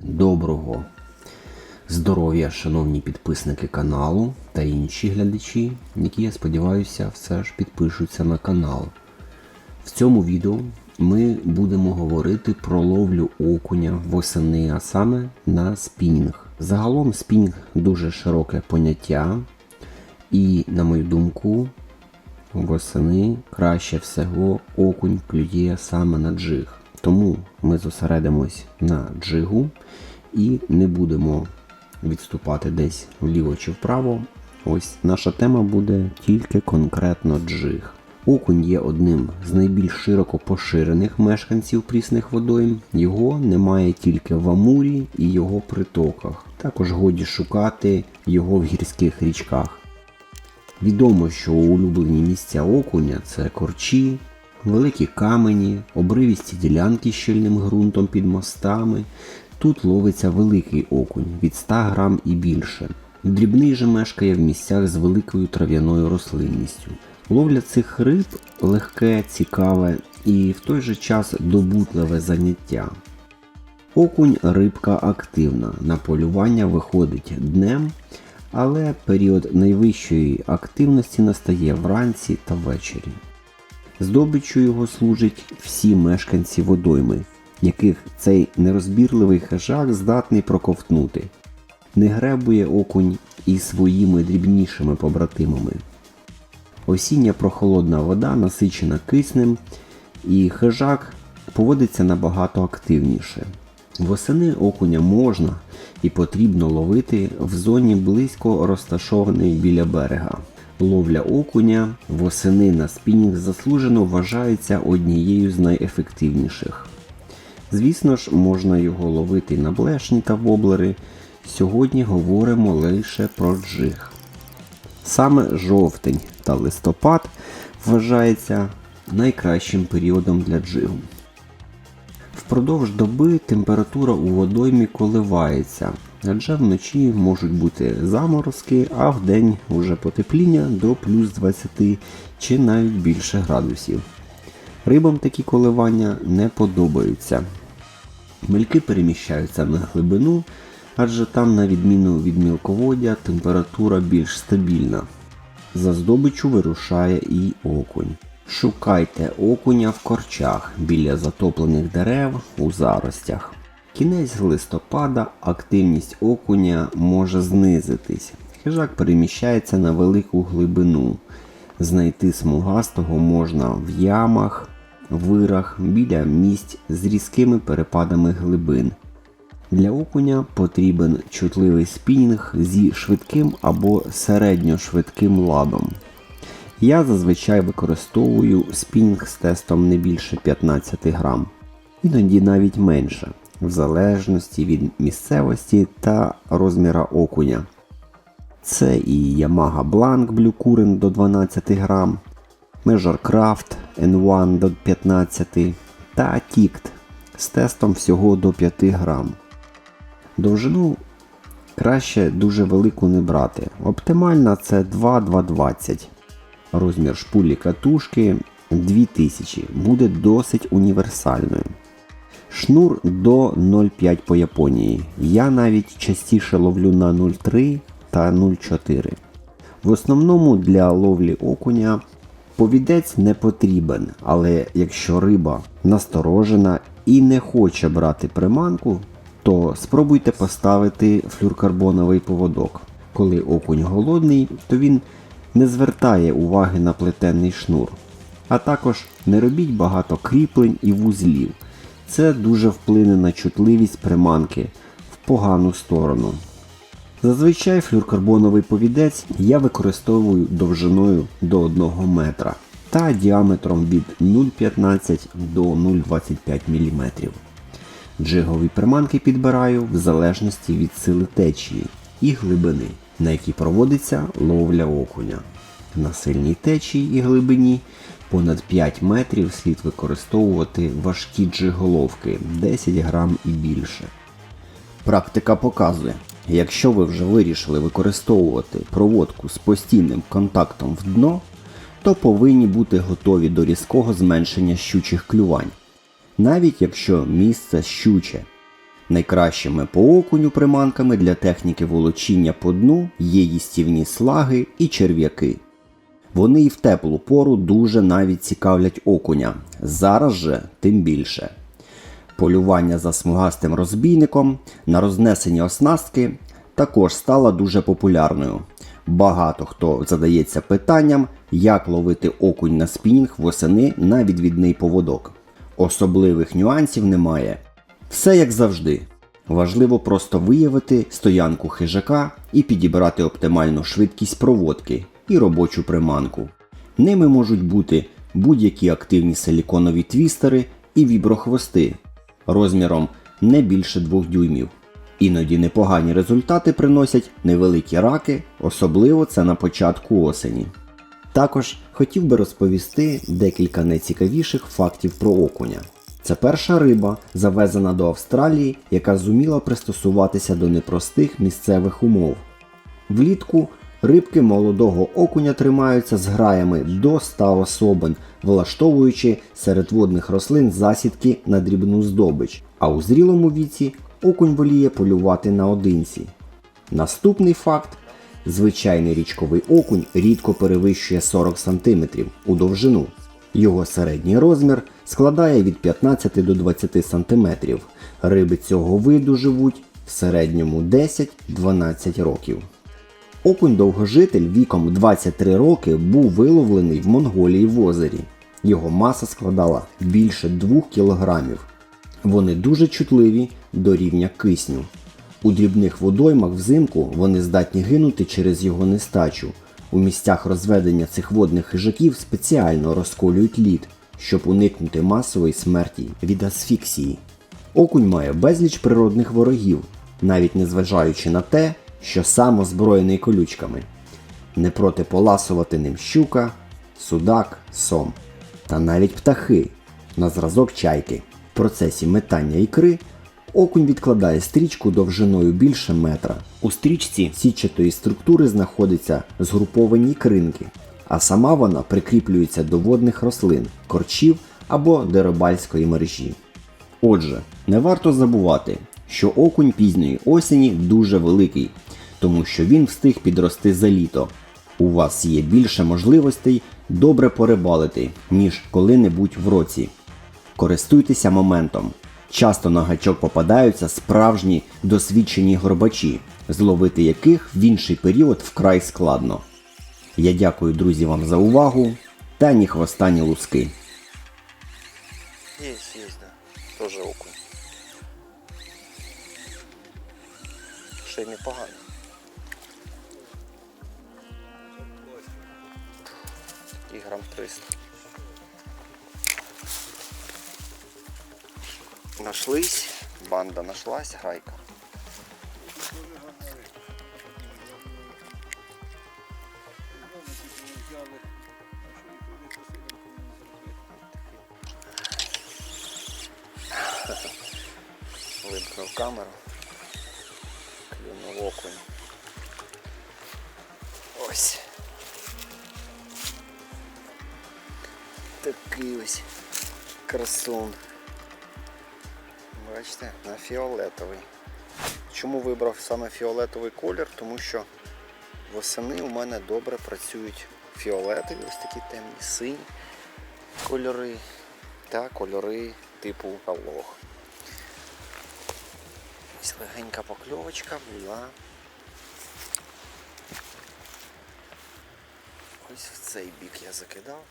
Доброго здоров'я, шановні підписники каналу та інші глядачі, які, я сподіваюся, все ж підпишуться на канал. В цьому відео ми будемо говорити про ловлю окуня восени, а саме на спінінг. Загалом спінінг дуже широке поняття, і, на мою думку, восени краще всього окунь клює саме на джиг. Тому ми зосередимось на джигу і не будемо відступати десь вліво чи вправо. Ось наша тема буде тільки конкретно джиг. Окунь є одним з найбільш широко поширених мешканців прісних водойм. Його немає тільки в Амурі і його притоках. Також годі шукати його в гірських річках. Відомо, що улюблені місця окуня це корчі, великі камені, обривісті ділянки з щільним ґрунтом під мостами. Тут ловиться великий окунь від 100 грам і більше. Дрібний же мешкає в місцях з великою трав'яною рослинністю. Ловля цих риб легке, цікаве і в той же час добутливе заняття. Окунь рибка активна, на полювання виходить днем, але період найвищої активності настає вранці та ввечері. Здобиччю його служать всі мешканці водойми, яких цей нерозбірливий хижак здатний проковтнути. Не гребує окунь і своїми дрібнішими побратимами. Осіння прохолодна вода насичена киснем, і хижак поводиться набагато активніше. Восени окуня можна і потрібно ловити в зоні близько розташованої біля берега. Ловля окуня восени на спінінг заслужено вважається однією з найефективніших. Звісно ж, можна його ловити на блешні та воблери. Сьогодні говоримо лише про джиг. Саме жовтень та листопад вважається найкращим періодом для джигу. Впродовж доби температура у водоймі коливається, адже вночі можуть бути заморозки, а вдень уже потепління до плюс 20 чи навіть більше градусів. Рибам такі коливання не подобаються. Мельки переміщаються на глибину, адже там, на відміну від мілководдя, температура більш стабільна. За здобичу вирушає і окунь. Шукайте окуня в корчах біля затоплених дерев у заростях. Кінець листопада активність окуня може знизитись. Хижак переміщається на велику глибину. Знайти смугастого можна в ямах, вирах, біля місць з різкими перепадами глибин. Для окуня потрібен чутливий спінінг зі швидким або середньошвидким ладом. Я зазвичай використовую спінінг з тестом не більше 15 грам, іноді навіть менше, в залежності від місцевості та розміра окуня. Це і Yamaha Blanc Blue Current до 12 грам, Measurecraft N1 до 15 та Tict з тестом всього до 5 грам. Довжину краще дуже велику не брати. Оптимальна це 2-2,20. Розмір шпулі катушки 2000 буде досить універсальною. Шнур до 0,5 по Японії. Я навіть частіше ловлю на 0,3 та 0,4. В основному для ловлі окуня повідець не потрібен, але якщо риба насторожена і не хоче брати приманку, то спробуйте поставити флюркарбоновий поводок. Коли окунь голодний, то він не звертає уваги на плетенний шнур. А також не робіть багато кріплень і вузлів. Це дуже вплине на чутливість приманки в погану сторону. Зазвичай флюркарбоновий повідець я використовую довжиною до 1 метра та діаметром від 0,15 до 0,25 мм. Джигові приманки підбираю в залежності від сили течії і глибини, на якій проводиться ловля окуня. На сильній течії і глибині понад 5 метрів слід використовувати важкі джиголовки 10 грам і більше. Практика показує, якщо ви вже вирішили використовувати проводку з постійним контактом в дно, то повинні бути готові до різкого зменшення щучих клювань навіть якщо місце щуче. Найкращими по окуню приманками для техніки волочіння по дну є їстівні слаги і черв'яки. Вони і в теплу пору дуже навіть цікавлять окуня. Зараз же тим більше. Полювання за смугастим розбійником на рознесені оснастки також стала дуже популярною. Багато хто задається питанням, як ловити окунь на спінінг восени на відвідний поводок. Особливих нюансів немає. Все як завжди. Важливо просто виявити стоянку хижака і підібрати оптимальну швидкість проводки і робочу приманку. Ними можуть бути будь-які активні силіконові твістери і віброхвости розміром не більше 2 дюймів. Іноді непогані результати приносять невеликі раки, особливо це на початку осені. Також хотів би розповісти декілька найцікавіших фактів про окуня. Це перша риба, завезена до Австралії, яка зуміла пристосуватися до непростих місцевих умов. Влітку рибки молодого окуня тримаються з граями до 100 особин, влаштовуючи серед водних рослин засідки на дрібну здобич, а у зрілому віці окунь воліє полювати наодинці. Наступний факт. Звичайний річковий окунь рідко перевищує 40 см у довжину. Його середній розмір складає від 15 до 20 см. Риби цього виду живуть в середньому 10-12 років. Окунь довгожитель віком 23 роки був виловлений в Монголії в озері. Його маса складала більше 2 кг. Вони дуже чутливі до рівня кисню. У дрібних водоймах взимку вони здатні гинути через його нестачу. У місцях розведення цих водних хижаків спеціально розколюють лід, щоб уникнути масової смерті від асфіксії. Окунь має безліч природних ворогів, навіть незважаючи на те, що сам озброєний колючками. Не проти поласувати ним щука, судак, сом та навіть птахи на зразок чайки. В процесі метання ікри окунь відкладає стрічку довжиною більше метра. У стрічці сітчатої структури знаходяться згруповані ікринки, а сама вона прикріплюється до водних рослин, корчів або дерибальської мережі. Отже, не варто забувати, що окунь пізньої осені дуже великий, тому що він встиг підрости за літо. У вас є більше можливостей добре порибалити, ніж коли-небудь в році. Користуйтеся моментом. Часто на гачок попадаються справжні досвідчені горбачі, зловити яких в інший період вкрай складно. Я дякую друзі вам за увагу та ні хвоста, ні луски. Есть. Ще й непогано. І грам 300. Нашлись, банда нашлась, грайка. Вимкнув камеру. Клюнув окунь. Ось. Такий ось красун. Бачите, на фіолетовий. Чому вибрав саме фіолетовий колір? Тому що восени у мене добре працюють фіолетові, ось такі темні сині кольори та кольори типу алох. Ось легенька покльовочка була. Ось в цей бік я закидав.